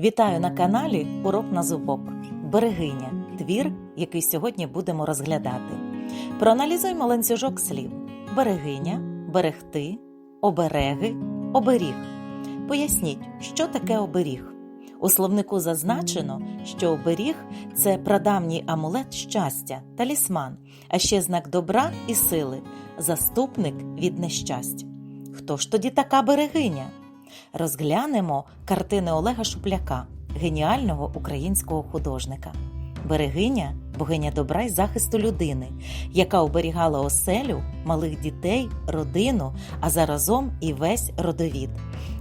Вітаю на каналі Урок на зубок. Берегиня твір, який сьогодні будемо розглядати. Проаналізуємо ланцюжок слів: берегиня, берегти, обереги, оберіг. Поясніть, що таке оберіг. У словнику зазначено, що оберіг це прадавній амулет щастя, талісман, а ще знак добра і сили, заступник від нещастя. Хто ж тоді така берегиня? Розглянемо картини Олега Шупляка, геніального українського художника. Берегиня богиня добра й захисту людини, яка оберігала оселю, малих дітей, родину, а заразом і весь родовід.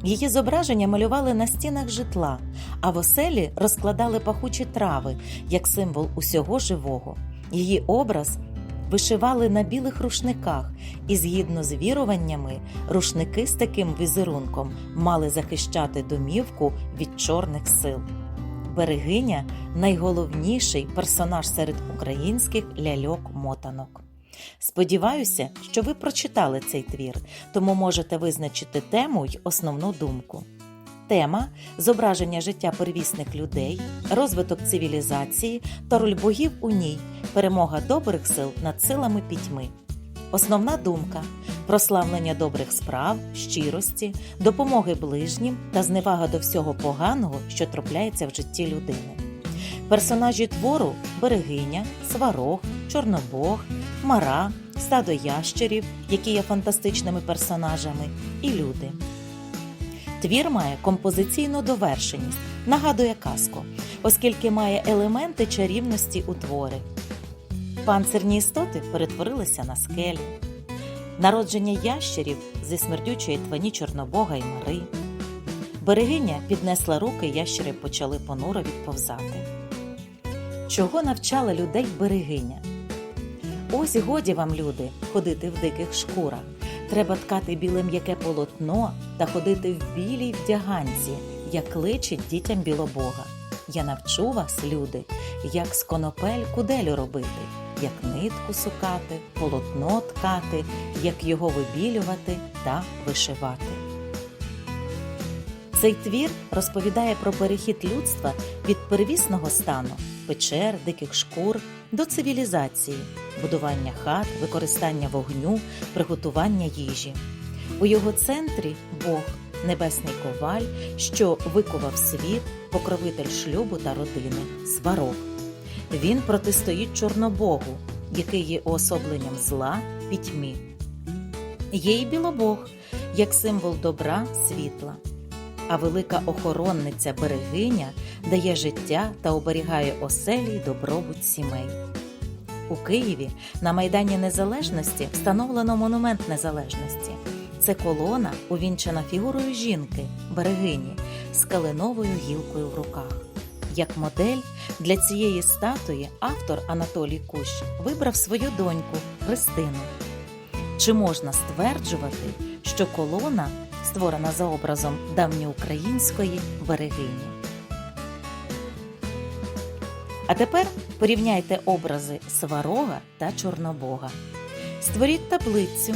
Її зображення малювали на стінах житла, а в оселі розкладали пахучі трави як символ усього живого. Її образ вишивали на білих рушниках, і згідно з віруваннями, рушники з таким візерунком мали захищати домівку від чорних сил. Берегиня найголовніший персонаж серед українських ляльок-мотанок. Сподіваюся, що ви прочитали цей твір, тому можете визначити тему й основну думку. Тема зображення життя первісних людей, розвиток цивілізації та роль богів у ній, перемога добрих сил над силами пітьми. Основна думка прославлення добрих справ, щирості, допомоги ближнім та зневага до всього поганого, що трапляється в житті людини. Персонажі твору берегиня, сварог, чорнобог, мара, стадо ящерів, які є фантастичними персонажами, і люди. Твір має композиційну довершеність, нагадує казку, оскільки має елементи чарівності у твори. Панцирні істоти перетворилися на скелі, народження ящерів зі смердючої твані Чорнобога і Мари. Берегиня піднесла руки, ящери почали понуро відповзати. Чого навчала людей берегиня? Ось годі вам, люди, ходити в диких шкурах. Треба ткати біле м'яке полотно та ходити в білій вдяганці, як личить дітям білобога. Я навчу вас, люди, як з конопель куделю робити, як нитку сукати, полотно ткати, як його вибілювати та вишивати. Цей твір розповідає про перехід людства від первісного стану печер, диких шкур до цивілізації, будування хат, використання вогню, приготування їжі. У його центрі Бог, небесний коваль, що викував світ, покровитель шлюбу та родини, сварог. Він протистоїть Чорнобогу, який є уособленням зла пітьмі. Є й білобог, як символ добра, світла. А велика охоронниця берегиня дає життя та оберігає оселі й добробут сімей. У Києві на Майдані Незалежності встановлено монумент незалежності. Це колона, увінчена фігурою жінки, берегині, з калиновою гілкою в руках. Як модель для цієї статуї автор Анатолій Кущ вибрав свою доньку Христину. Чи можна стверджувати, що колона створена за образом давньоукраїнської берегині? А тепер порівняйте образи Сварога та Чорнобога. Створіть таблицю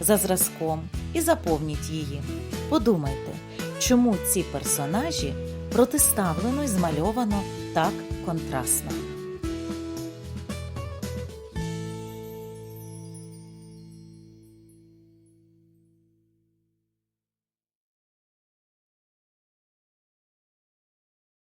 за зразком і заповніть її. Подумайте, чому ці персонажі протиставлено і змальовано так контрастно.